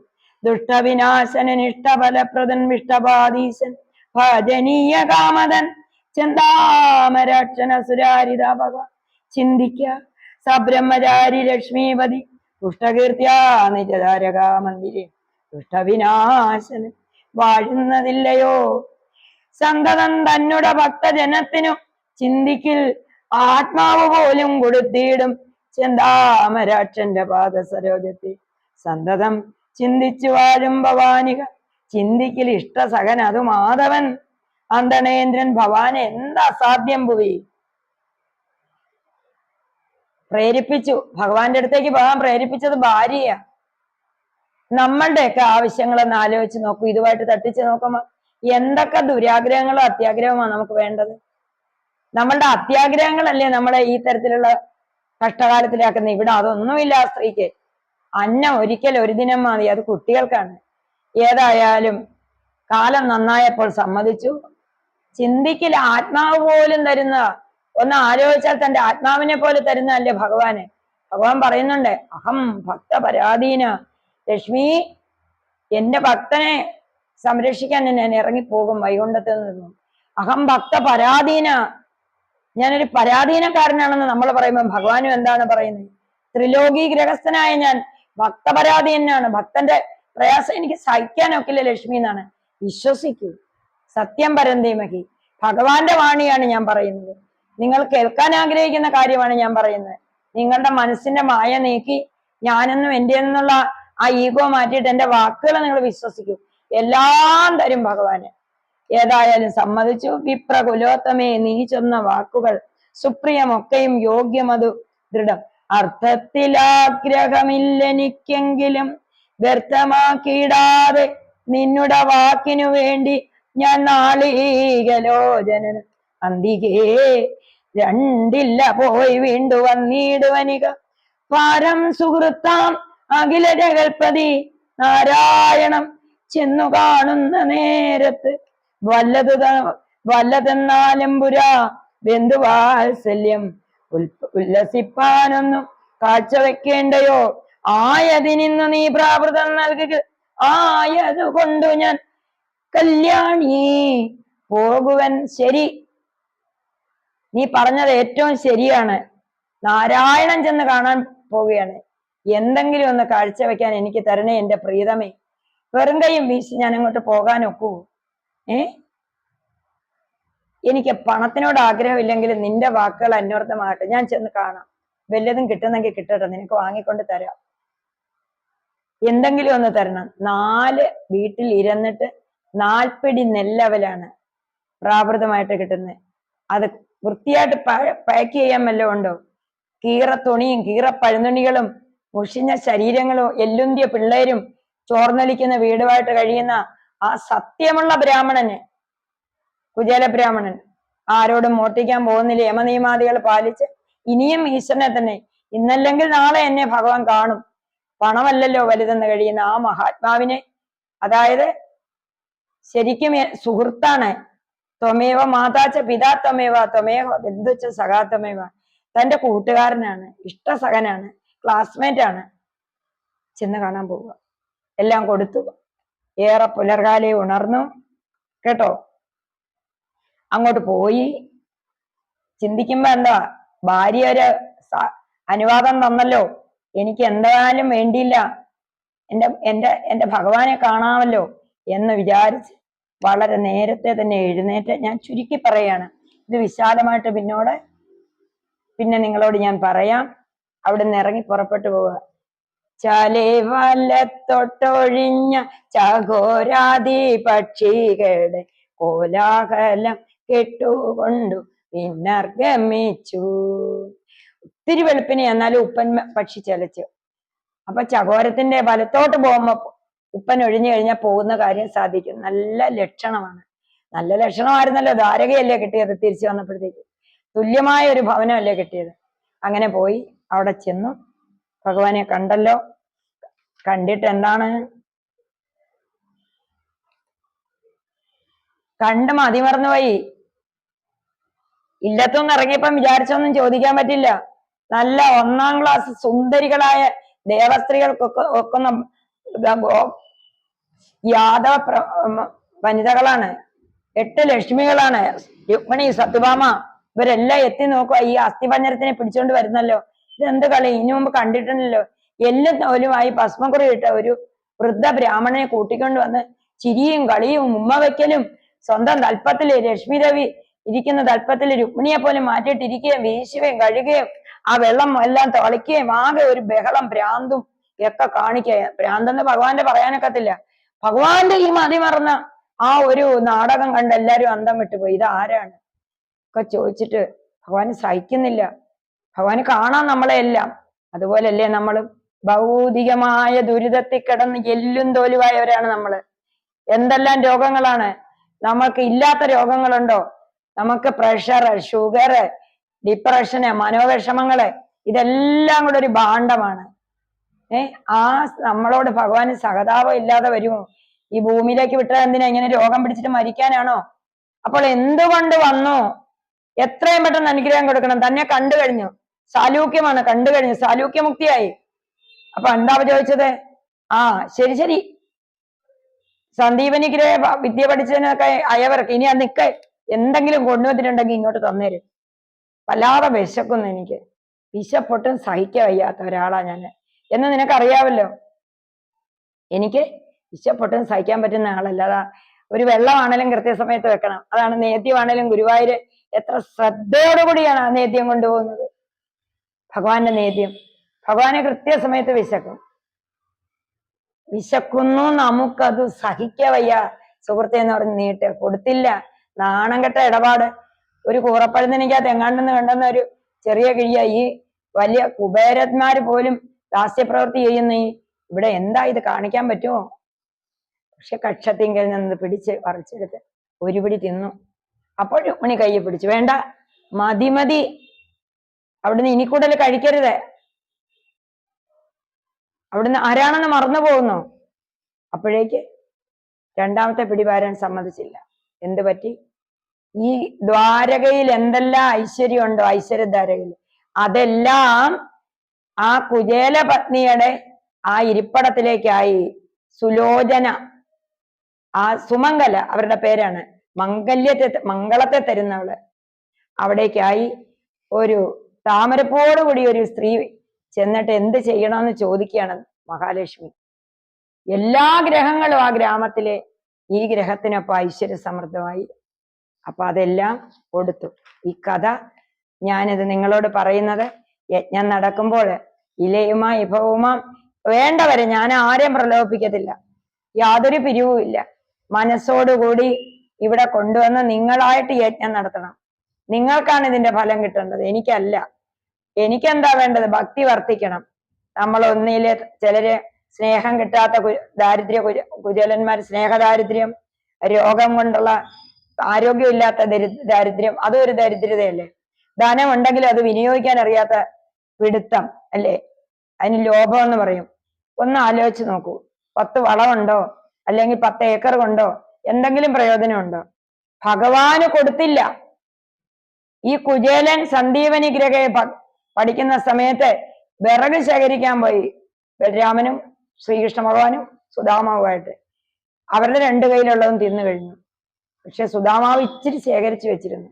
ദുഷ്ടവിനാശനൻ ഇഷ്ടഫലപ്രദൻ വിഷ്ടപാദീശൻ ഭജനീയ കാമതൻ ചെന്താമരാക്ഷന സുരാരിതാപക ചിന്തിക്ക സബ്രഹ്മചാരി ലക്ഷ്മീപതി പുഷ്ടകീർത്യാ നിജതാരകാ മന്ദിരെ ദുഷ്ടവിനാശനൻ വാഴുന്നതില്ലയോ? സന്തതം തന്നുടെ ഭക്തജനത്തിനു ചിന്തിക്കിൽ ആത്മാവ് പോലും കൊടുത്തിടും ചെന്താമരാക്ഷന്റെ പാദസരോജത്തിൽ. സന്തതം ചിന്തിച്ചു വാഴും ഭവാനിക ചിന്തിക്കിൽ ഇഷ്ടസഹൻ അത് മാധവൻ. അന്തണേന്ദ്രൻ ഭവാൻ എന്താ അസാധ്യം പോയി പ്രേരിപ്പിച്ചു ഭഗവാന്റെ അടുത്തേക്ക് പോകാൻ പ്രേരിപ്പിച്ചത് ഭാര്യയാ. നമ്മളുടെയൊക്കെ ആവശ്യങ്ങളൊന്ന് ആലോചിച്ച് നോക്കൂ ഇതുമായിട്ട് തട്ടിച്ച് നോക്കുമ്പോ എന്തൊക്കെ ദുരാഗ്രഹങ്ങളോ അത്യാഗ്രഹമോ നമുക്ക് വേണ്ടത്? നമ്മളുടെ അത്യാഗ്രഹങ്ങളല്ലേ നമ്മളെ ഈ തരത്തിലുള്ള കഷ്ടകാലത്തിലാക്കുന്ന. ഇവിടെ അതൊന്നുമില്ല ആ സ്ത്രീക്ക്. അന്നം ഒരിക്കൽ ഒരു ദിനം മതി അത് കുട്ടികൾക്കാണ്. ഏതായാലും കാലം നന്നായപ്പോൾ സമ്മതിച്ചു. ചിന്തിക്കില്ല ആത്മാവ് പോലും തരുന്ന ഒന്ന് ആലോചിച്ചാൽ തന്റെ ആത്മാവിനെ പോലെ തരുന്നതല്ലേ ഭഗവാന്. ഭഗവാൻ പറയുന്നുണ്ട് അഹം ഭക്ത പരാധീന ലക്ഷ്മി എന്റെ ഭക്തനെ സംരക്ഷിക്കാൻ ഞാൻ ഇറങ്ങിപ്പോകും വൈകുണ്ഠത്തിൽ നിന്നും. അഹം ഭക്ത പരാധീന. ഞാനൊരു പരാധീനക്കാരനാണെന്ന് നമ്മൾ പറയുമ്പോൾ ഭഗവാനും എന്താണ് പറയുന്നത്? ത്രിലോകി ഗ്രഹസ്ഥനായ ഞാൻ ഭക്തപരാധീനാണ്. ഭക്തന്റെ പ്രയാസം എനിക്ക് സഹിക്കാനൊക്കില്ല ലക്ഷ്മി എന്നാണ്. വിശ്വസിക്കൂ. സത്യം പരന്തീമഹി ഭഗവാന്റെ വാണിയാണ് ഞാൻ പറയുന്നത്. നിങ്ങൾ കേൾക്കാൻ ആഗ്രഹിക്കുന്ന കാര്യമാണ് ഞാൻ പറയുന്നത്. നിങ്ങളുടെ മനസ്സിന്റെ മായ നീക്കി ഞാനെന്നും എന്റെ എന്നുള്ള ആ ഈഗോ മാറ്റിയിട്ട് എന്റെ വാക്കുകളെ നിങ്ങൾ വിശ്വസിക്കൂ. എല്ലാം തരും ഭഗവാന്. ഏതായാലും സമ്മതിച്ചു. വിപ്രകുലോത്തമേ നീ ചൊന്ന വാക്കുകൾ സുപ്രിയമൊക്കെയും യോഗ്യമതു. ദൃഢം. അർത്ഥത്തിലാഗ്രഹമില്ലെനിക്കെങ്കിലും വ്യർത്ഥമാക്കിയിടാതെ നിന്നുടെ വാക്കിനു വേണ്ടി ഞാൻ നാളീകലോചനന് അന്തികേ രണ്ടില്ല പോയി വീണ്ടു വന്നിടുവനിക. പാരം സുഹൃത്താം അഖില ജഗൽപതി നാരായണം ചെന്നു കാണുന്ന നേരത്ത് വല്ലതു വല്ലതെന്നാലും പുരാ ബന്ധുവാത്സല്യം ഉല്ലസിപ്പാനൊന്നും കാഴ്ചവെക്കേണ്ടയോ? ആയതിനിന്ന് നീ പ്രാവൃതം നൽകുക ആയതുകൊണ്ടു ഞാൻ കല്യാണി പോകുവൻ ശരി. നീ പറഞ്ഞത് ഏറ്റവും ശരിയാണ്. നാരായണൻ ചെന്ന് കാണാൻ പോവുകയാണ്. എന്തെങ്കിലും ഒന്ന് കാഴ്ചവെക്കാൻ എനിക്ക് തരണേ എന്റെ പ്രീതമേ. വെറും കൈയും വീശി ഞാൻ അങ്ങോട്ട് പോകാൻ ഒക്കൂ. ഏ? എനിക്ക് പണത്തിനോട് ആഗ്രഹമില്ലെങ്കിൽ നിന്റെ വാക്കുകൾ അന്വർത്ഥമാകട്ടെ. ഞാൻ ചെന്ന് കാണാം. വല്ലതും കിട്ടുന്നെങ്കിൽ കിട്ടട്ടെ. നിനക്ക് വാങ്ങിക്കൊണ്ട് തരാം. എന്തെങ്കിലും ഒന്ന് തരണം. നാല് വീട്ടിൽ ഇരുന്നിട്ട് നാൽപ്പടി നെല്ലവലാണ് പ്രാകൃതമായിട്ട് കിട്ടുന്നത്. അത് വൃത്തിയായിട്ട് പാക്ക് ചെയ്യാൻ വല്ലതും ഉണ്ടോ? കീറ തുണിയും കീറ മുഷിഞ്ഞ ശരീരങ്ങളും എല്ലുന്തിയ പിള്ളേരും ചോർന്നലിക്കുന്ന വീടുമായിട്ട് കഴിയുന്ന ആ സത്യമുള്ള ബ്രാഹ്മണന് കുചേല ബ്രാഹ്മണൻ ആരോടും മോട്ടിക്കാൻ പോകുന്നില്ല. യമനിയമാദികൾ പാലിച്ച് ഇനിയും ഈശ്വരനെ തന്നെ ഇന്നല്ലെങ്കിൽ നാളെ എന്നെ ഭഗവാൻ കാണും. പണമല്ലല്ലോ വലുതെന്ന് കഴിയുന്ന ആ മഹാത്മാവിനെ. അതായത് ശരിക്കും സുഹൃത്താണ്. ത്വമേവ മാതാച്ച പിതാ ത്വമേവ ത്വമേവ ബന്ധുച്ച സഖാത്വമേവ തന്റെ കൂട്ടുകാരനാണ് ഇഷ്ടസഖനാണ്. ക്ലാസ്മേറ്റ് ആണ്. ചെന്ന് കാണാൻ പോവുക. എല്ലാം കൊടുത്തു. ഏറെ പുലർകാലെ ഉണർന്നു. കേട്ടോ? അങ്ങോട്ട് പോയി. ചിന്തിക്കുമ്പോ എന്താ? ഭാര്യ ഒരു അനുവാദം തന്നല്ലോ. എനിക്ക് എന്തായാലും വേണ്ടിയില്ല. എന്റെ എന്റെ എന്റെ ഭഗവാനെ കാണാമല്ലോ എന്ന് വിചാരിച്ച് വളരെ നേരത്തെ തന്നെ എഴുന്നേറ്റ് ഞാൻ ചുരുക്കി പറയാണ് ഇത് വിശാലമായിട്ട് പിന്നോട് പിന്നെ നിങ്ങളോട് ഞാൻ പറയാം. അവിടെ നിന്ന് ഇറങ്ങി പുറപ്പെട്ടു പോവുക. ചാലേ വലത്തൊട്ടൊഴിഞ്ഞ ചകോരാതി പക്ഷികളുടെ കോലാഹലം കെട്ടുകൊണ്ടു പിന്നർഗമിച്ചു ഒത്തിരി വെളുപ്പിനെ എന്നാലും ഉപ്പൻ പക്ഷി ചലച്ചു. അപ്പൊ ചകോരത്തിന്റെ വലത്തോട്ട് പോകുമ്പോ ഉപ്പൻ ഒഴിഞ്ഞു കഴിഞ്ഞാൽ പോകുന്ന കാര്യം സാധിക്കും. നല്ല ലക്ഷണമാണ്. നല്ല ലക്ഷണമായിരുന്നല്ലോ ദ്വാരകയല്ലേ കിട്ടിയത് തിരിച്ചു വന്നപ്പോഴത്തേക്ക്. തുല്യമായ ഒരു ഭവനമല്ലേ കിട്ടിയത്. അങ്ങനെ പോയി. അവിടെ ചെന്നു. ഭഗവാനെ കണ്ടല്ലോ. കണ്ടിട്ട് എന്താണ്? കണ്ട് മതി പോയി. ഇല്ലത്തൊന്നും ഇറങ്ങിയപ്പം വിചാരിച്ചൊന്നും ചോദിക്കാൻ പറ്റില്ല. നല്ല ഒന്നാം ക്ലാസ് സുന്ദരികളായ ദേവസ്ത്രീകൾക്കൊക്കെ ഒക്കുന്ന യാദവ വനിതകളാണ്. എട്ട് ലക്ഷ്മികളാണ്. രുക്മിണി സത്യഭാമ ഇവരെല്ലാം എത്തി നോക്കുക ഈ അസ്ഥിപഞ്ജരത്തിനെ പിടിച്ചോണ്ട് വരുന്നല്ലോ. ഇതെന്ത് കളി? ഇനി മുമ്പ് കണ്ടിട്ടുണ്ടല്ലോ. എല്ല് തോലുമായി ഭസ്മക്കുറി ഇട്ട ഒരു വൃദ്ധ ബ്രാഹ്മണനെ കൂട്ടിക്കൊണ്ട് വന്ന് ചിരിയും കളിയും ഉമ്മ വയ്ക്കലും സ്വന്തം തൽപ്പത്തിൽ ലക്ഷ്മി ദേവി ഇരിക്കുന്ന തൽപ്പത്തിൽ രുക്മിണിയെ പോലും മാറ്റിയിട്ടിരിക്കുകയും വീശുകയും കഴുകുകയും ആ വെള്ളം എല്ലാം തളിക്കുകയും ആകെ ഒരു ബഹളം ഭ്രാന്തും ഒക്കെ കാണിക്കുക. ഭ്രാന്തെന്ന് ഭഗവാന്റെ പറയാനൊക്കത്തില്ല. ഭഗവാന്റെ ഈ മതി മറന്ന ആ ഒരു നാടകം കണ്ട് എല്ലാരും അന്തം വിട്ടുപോയി. ഇത് ആരാണ് ഒക്കെ ചോദിച്ചിട്ട് ഭഗവാൻ സഹിക്കുന്നില്ല. ഭഗവാന് കാണാം നമ്മളെ എല്ലാം അതുപോലല്ലേ നമ്മൾ ഭൗതികമായ ദുരിതത്തിൽ കിടന്ന് എല്ലും തോലുവായവരാണ് നമ്മൾ എന്തെല്ലാം രോഗങ്ങളാണ്? നമുക്ക് ഇല്ലാത്ത രോഗങ്ങളുണ്ടോ? നമുക്ക് പ്രഷർ ഷുഗർ ഡിപ്രഷന് മനോവിഷമങ്ങൾ ഇതെല്ലാം കൂടെ ഒരു ഭാണ്ഡമാണ്. ഏ? ആ നമ്മളോട് ഭഗവാന് സഹതാപം ഇല്ലാതെ വരുമോ? ഈ ഭൂമിയിലേക്ക് വിട്ടാൽ എന്തിനാ ഇങ്ങനെ രോഗം പിടിച്ചിട്ട് മരിക്കാനാണോ? അപ്പോൾ എന്തുകൊണ്ട് വന്നു? എത്രയും പെട്ടെന്ന് അനുഗ്രഹം കൊടുക്കണം. തന്നെ കണ്ടു കഴിഞ്ഞു. സാലൂക്യമാണ് കണ്ടു കഴിഞ്ഞു. സാലൂക്യമുക്തിയായി. അപ്പൊ എന്താ ചോദിച്ചത്? ആ ശരി ശരി. സന്ദീപനിക്ക് വിദ്യ പഠിച്ചതിനൊക്കെ അയവർക്ക് ഇനി ആ നിക്ക. എന്തെങ്കിലും കൊണ്ടുവന്നിട്ടുണ്ടെങ്കിൽ ഇങ്ങോട്ട് തന്നേരും. വല്ലാതെ വിശക്കുന്നു എനിക്ക്. വിശപ്പൊട്ടും സഹിക്ക വയ്യാത്ത ഒരാളാ ഞാൻ. എന്ന് നിനക്കറിയാവല്ലോ? എനിക്ക് വിശപ്പൊട്ടും സഹിക്കാൻ പറ്റുന്ന ആളല്ല. അതാ ഒരു വെള്ളമാണേലും കൃത്യസമയത്ത് വെക്കണം. അതാണ് നേദ്യമാണേലും ഗുരുവായൂര് എത്ര ശ്രദ്ധയോടുകൂടിയാണ് ആ നേദ്യം കൊണ്ടുപോകുന്നത്. ഭഗവാന്റെ നേദ്യം. ഭഗവാനെ കൃത്യസമയത്ത് വിശക്കും. വിശക്കുന്നു നമുക്കത് സഹിക്ക വയ്യ. സുഹൃത്തെ എന്ന് പറഞ്ഞ് നീട്ട്. കൊടുത്തില്ല. നാണം കെട്ട ഇടപാട്. ഒരു കൂറപ്പഴുതിനിക്കകത്ത് എങ്ങാണ്ടെന്ന് കണ്ടെന്ന ഒരു ചെറിയ കിഴിയ ഈ വലിയ കുബേരന്മാര് പോലും ദാസ്യപ്രവൃത്തി ചെയ്യുന്ന ഈ ഇവിടെ എന്താ ഇത് കാണിക്കാൻ പറ്റുമോ? പക്ഷെ കക്ഷത്തിങ്കിൽ നിന്ന് പിടിച്ച് പറിച്ചെടുത്ത് ഒരുപിടി തിന്നു. അപ്പോൾ രുക്മിണി കയ്യെ പിടിച്ചു. വേണ്ട. മതി മതി. അവിടുന്ന് ഇനി കൂടുതൽ കഴിക്കരുത്. അവിടുന്ന് ആരാണെന്ന് മറന്നു പോകുന്നു. അപ്പോഴേക്ക് രണ്ടാമത്തെ പിടിവാരാൻ സമ്മതിച്ചില്ല. എന്ത് പറ്റി? ഈ ദ്വാരകയിൽ എന്തെല്ലാം ഐശ്വര്യമുണ്ടോ? ഐശ്വര്യധാരകയിൽ അതെല്ലാം ആ കുചേല പത്നിയുടെ ആ ഇരിപ്പടത്തിലേക്കായി. സുലോചന. ആ സുമംഗല അവരുടെ പേരാണ്. മംഗല്യത്തെ മംഗളത്തെ തരുന്നവൾ. അവിടേക്കായി ഒരു താമരപ്പോടുകൂടി ഒരു സ്ത്രീ ചെന്നിട്ട് എന്ത് ചെയ്യണമെന്ന് ചോദിക്കുകയാണ് മഹാലക്ഷ്മി. എല്ലാ ഗ്രഹങ്ങളും ആ ഗ്രാമത്തിലെ ഈ ഗ്രഹത്തിനൊപ്പം ഐശ്വര്യ സമൃദ്ധമായി. അപ്പൊ അതെല്ലാം കൊടുത്തു. ഈ കഥ ഞാനിത് നിങ്ങളോട് പറയുന്നത് യജ്ഞം നടക്കുമ്പോൾ ഇലയുമാ ഇഭവുമാ വേണ്ടവരെ ഞാൻ ആരെയും പ്രലോഭിപ്പിക്കത്തില്ല യാതൊരു പിരിവുമില്ല മനസ്സോടുകൂടി ഇവിടെ കൊണ്ടുവന്ന് നിങ്ങളായിട്ട് യജ്ഞം നടത്തണം. നിങ്ങൾക്കാണ് ഇതിന്റെ ഫലം കിട്ടേണ്ടത്. എനിക്കല്ല. എനിക്കെന്താ വേണ്ടത്? ഭക്തി വർത്തിക്കണം നമ്മൾ ഒന്നിലെ ചിലര് സ്നേഹം കിട്ടാത്ത ദാരിദ്ര്യ കുചലന്മാർ സ്നേഹദാരിദ്ര്യം രോഗം കൊണ്ടുള്ള ആരോഗ്യമില്ലാത്ത ദരി ദാരിദ്ര്യം അതും ഒരു ദരിദ്രതയല്ലേ? ധനം ഉണ്ടെങ്കിൽ അത് വിനിയോഗിക്കാൻ അറിയാത്ത പിടുത്തം അല്ലേ? അതിന് ലോഭം എന്ന് പറയും. ഒന്ന് ആലോചിച്ച് നോക്കൂ. പത്ത് വളമുണ്ടോ? അല്ലെങ്കിൽ പത്ത് ഏക്കർ കൊണ്ടോ? എന്തെങ്കിലും പ്രയോജനമുണ്ടോ? ഭഗവാന് കൊടുത്തില്ല. ഈ കുചേലൻ സന്ദീപനി ഗ്രഹയെ പ- പഠിക്കുന്ന സമയത്ത് വിറക് ശേഖരിക്കാൻ പോയി. ബലരാമനും ശ്രീകൃഷ്ണ ഭഗവാനും സുധാമാവുമായിട്ട്. അവരുടെ രണ്ടു കയ്യിലുള്ളതും തിന്നു കഴിഞ്ഞു. പക്ഷെ സുധാമാവ് ഇച്ചിരി ശേഖരിച്ചു വെച്ചിരുന്നു.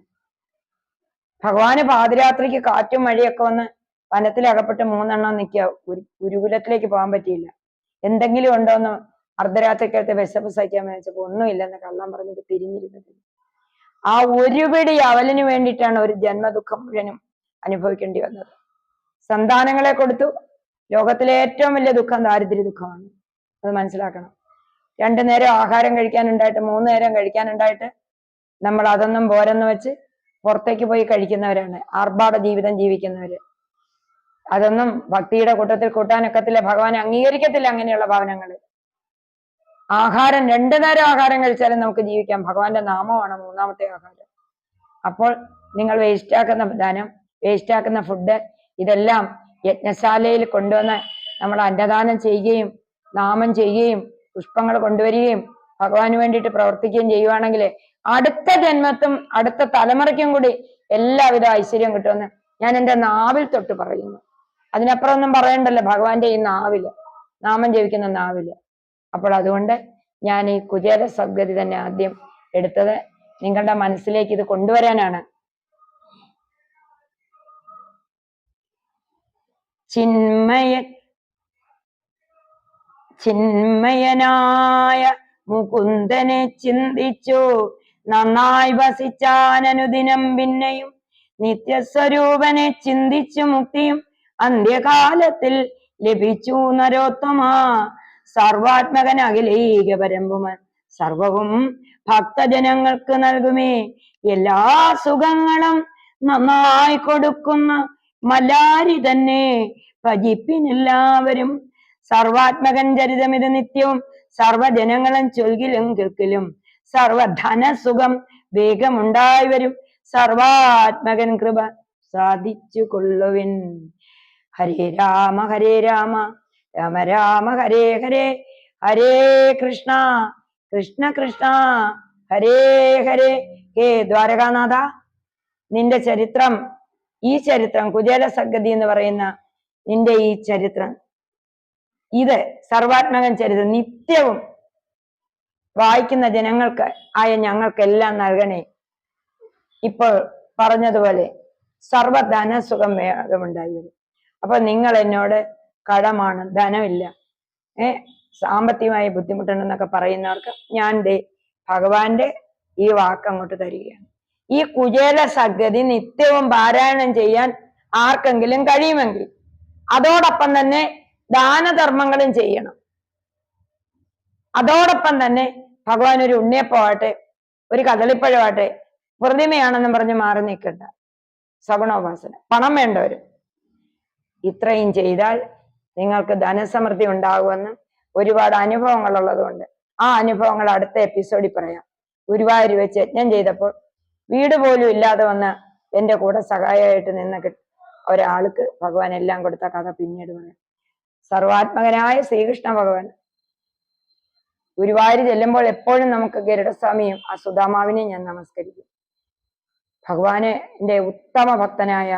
ഭഗവാന് പാതിരാത്രിക്ക് കാറ്റും മഴയൊക്കെ വന്ന് വനത്തിലകപ്പെട്ട് മൂന്നെണ്ണം നിൽക്കുക ഗുരുകുലത്തിലേക്ക് പോകാൻ പറ്റിയില്ല. എന്തെങ്കിലും ഉണ്ടോ എന്ന് അർദ്ധരാത്രിക്കത്തെ വിശപ്പ് സഹിക്കാൻ വെച്ചപ്പോ ഒന്നുമില്ലെന്ന് കള്ളം പറഞ്ഞിട്ട് തിരിഞ്ഞിരുന്നത്. ആ ഒരു പിടി അവലിന് വേണ്ടിയിട്ടാണ് ഒരു ജന്മദുഃഖം മുഴുവനും അനുഭവിക്കേണ്ടി വന്നത്. സന്താനങ്ങളെ കൊടുത്തു. ലോകത്തിലെ ഏറ്റവും വലിയ ദുഃഖം ദാരിദ്ര്യ ദുഃഖമാണ്. അത് മനസ്സിലാക്കണം. രണ്ടു നേരം ആഹാരം കഴിക്കാനുണ്ടായിട്ട് മൂന്ന് നേരം കഴിക്കാനുണ്ടായിട്ട് നമ്മൾ അതൊന്നും പോരെന്ന് വെച്ച് പുറത്തേക്ക് പോയി കഴിക്കുന്നവരാണ്. ആർഭാട ജീവിതം ജീവിക്കുന്നവര്. അതൊന്നും ഭക്തിയുടെ കൂട്ടത്തിൽ കൂട്ടാനൊക്കത്തില്ല. ഭഗവാൻ അംഗീകരിക്കത്തില്ല അങ്ങനെയുള്ള ഭവനങ്ങൾ ആഹാരം രണ്ടു നേരം ആഹാരം കഴിച്ചാലും നമുക്ക് ജീവിക്കാം. ഭഗവാന്റെ നാമമാണ് മൂന്നാമത്തെ ആഹാരം. അപ്പോൾ നിങ്ങൾ വേസ്റ്റ് ആക്കുന്ന ധനം വേസ്റ്റ് ആക്കുന്ന ഫുഡ് ഇതെല്ലാം യജ്ഞശാലയിൽ കൊണ്ടുവന്ന് നമ്മൾ അന്നദാനം ചെയ്യുകയും നാമം ചെയ്യുകയും പുഷ്പങ്ങൾ കൊണ്ടുവരികയും ഭഗവാന് വേണ്ടിയിട്ട് പ്രവർത്തിക്കുകയും ചെയ്യുവാണെങ്കിൽ അടുത്ത ജന്മത്തും അടുത്ത തലമുറയ്ക്കും കൂടി എല്ലാവിധ ഐശ്വര്യം കിട്ടുമെന്ന് ഞാൻ എന്റെ നാവിൽ തൊട്ട് പറയുന്നു. അതിനപ്പുറം ഒന്നും പറയണ്ടല്ലോ ഭഗവാന്റെ ഈ നാവിൽ നാമം ജപിക്കുന്ന നാവിൽ. അപ്പോൾ അതുകൊണ്ട് ഞാൻ ഈ കുചേല സദ്ഗതി തന്നെ ആദ്യം എടുത്തത്. നിങ്ങളുടെ മനസ്സിലേക്ക് ഇത് കൊണ്ടുവരാനാണ് ചിന്മയ ചിന്മയനായ മുകുന്ദനെ ചിന്തിച്ചു. നന്നായി വസിച്ചാനനുദിനം പിന്നെയും നിത്യസ്വരൂപനെ ചിന്തിച്ചു മുക്തിയും അന്ത്യകാലത്തിൽ ലഭിച്ചു നരോത്തമ. സർവാത്മകൻ അഖിലേക പരമ്പുമൻ സർവവും ഭക്തജനങ്ങൾക്ക് നൽകുമേ. എല്ലാ സുഖങ്ങളും നന്നായി കൊടുക്കുന്ന മലാരി തന്നെ ഭജിപ്പിനെല്ലാവരും സർവാത്മകൻ ചരിതമിത് നിത്യവും സർവജനങ്ങളും ചൊൽകിലും കേൾക്കിലും. സർവധനസുഖം വേഗമുണ്ടായി വരും. സർവാത്മകൻ കൃപ സാധിച്ചു കൊള്ളുവിൻ ഹരേ രാമ ഹരേ രാമ രാമ രാമ ഹരേ ഹരേ ഹരേ കൃഷ്ണ കൃഷ്ണ കൃഷ്ണ ഹരേ ഹരേ. ഹേ ദ്വാരകാനാഥ നിന്റെ ചരിത്രം ഈ ചരിത്രം കുചേല സംഗതി എന്ന് പറയുന്ന നിന്റെ ഈ ചരിത്രം. ഇത് സർവാത്മകൻ ചരിത്രം. നിത്യവും വായിക്കുന്ന ജനങ്ങൾക്ക് ആയ ഞങ്ങൾക്കെല്ലാം നൽകണേ. ഇപ്പോൾ പറഞ്ഞതുപോലെ സർവധന സുഖം വേഗമുണ്ടായി വരും അപ്പൊ നിങ്ങൾ എന്നോട് കടമാണ് ധനമില്ല. ഏ സാമ്പത്തികമായി ബുദ്ധിമുട്ടുണ്ടെന്നൊക്കെ പറയുന്നവർക്ക് ഞാൻ ദേ ഭഗവാന്റെ ഈ വാക്ക് അങ്ങോട്ട് തരികയാണ്. ഈ കുചേല സഗതി നിത്യവും പാരായണം ചെയ്യാൻ ആർക്കെങ്കിലും കഴിയുമെങ്കിൽ അതോടൊപ്പം തന്നെ ദാനധർമ്മങ്ങളും ചെയ്യണം. അതോടൊപ്പം തന്നെ ഭഗവാൻ ഒരു ഉണ്ണിയപ്പമാവട്ടെ ഒരു കദളിപ്പഴമാട്ടെ പ്രതിമയാണെന്നും പറഞ്ഞ് മാറി നിൽക്കണ്ട. സഗുണോപാസന. പണം വേണ്ടവര്. ഇത്രയും ചെയ്താൽ നിങ്ങൾക്ക് ധനസമൃദ്ധി ഉണ്ടാകുമെന്നും ഒരുപാട് അനുഭവങ്ങൾ ഉള്ളതുകൊണ്ട് ആ അനുഭവങ്ങൾ അടുത്ത എപ്പിസോഡിൽ പറയാം. ഗുരുവായൂർ വെച്ച് യജ്ഞം ചെയ്തപ്പോൾ വീട് പോലും ഇല്ലാതെ വന്ന എന്റെ കൂടെ സഹായമായിട്ട് നിന്ന ഒരാൾക്ക് ഭഗവാൻ എല്ലാം കൊടുത്ത കഥ പിന്നീട് പറയാം. സർവാത്മകനായ ശ്രീകൃഷ്ണ ഭഗവാൻ. ഗുരുവായൂർ ചെല്ലുമ്പോൾ എപ്പോഴും നമുക്ക് ഗരുഡസ്വാമിയും ആ സുധാമാവിനെയും ഞാൻ നമസ്കരിക്കും. ഭഗവാനെ എന്റെ ഉത്തമ ഭക്തനായ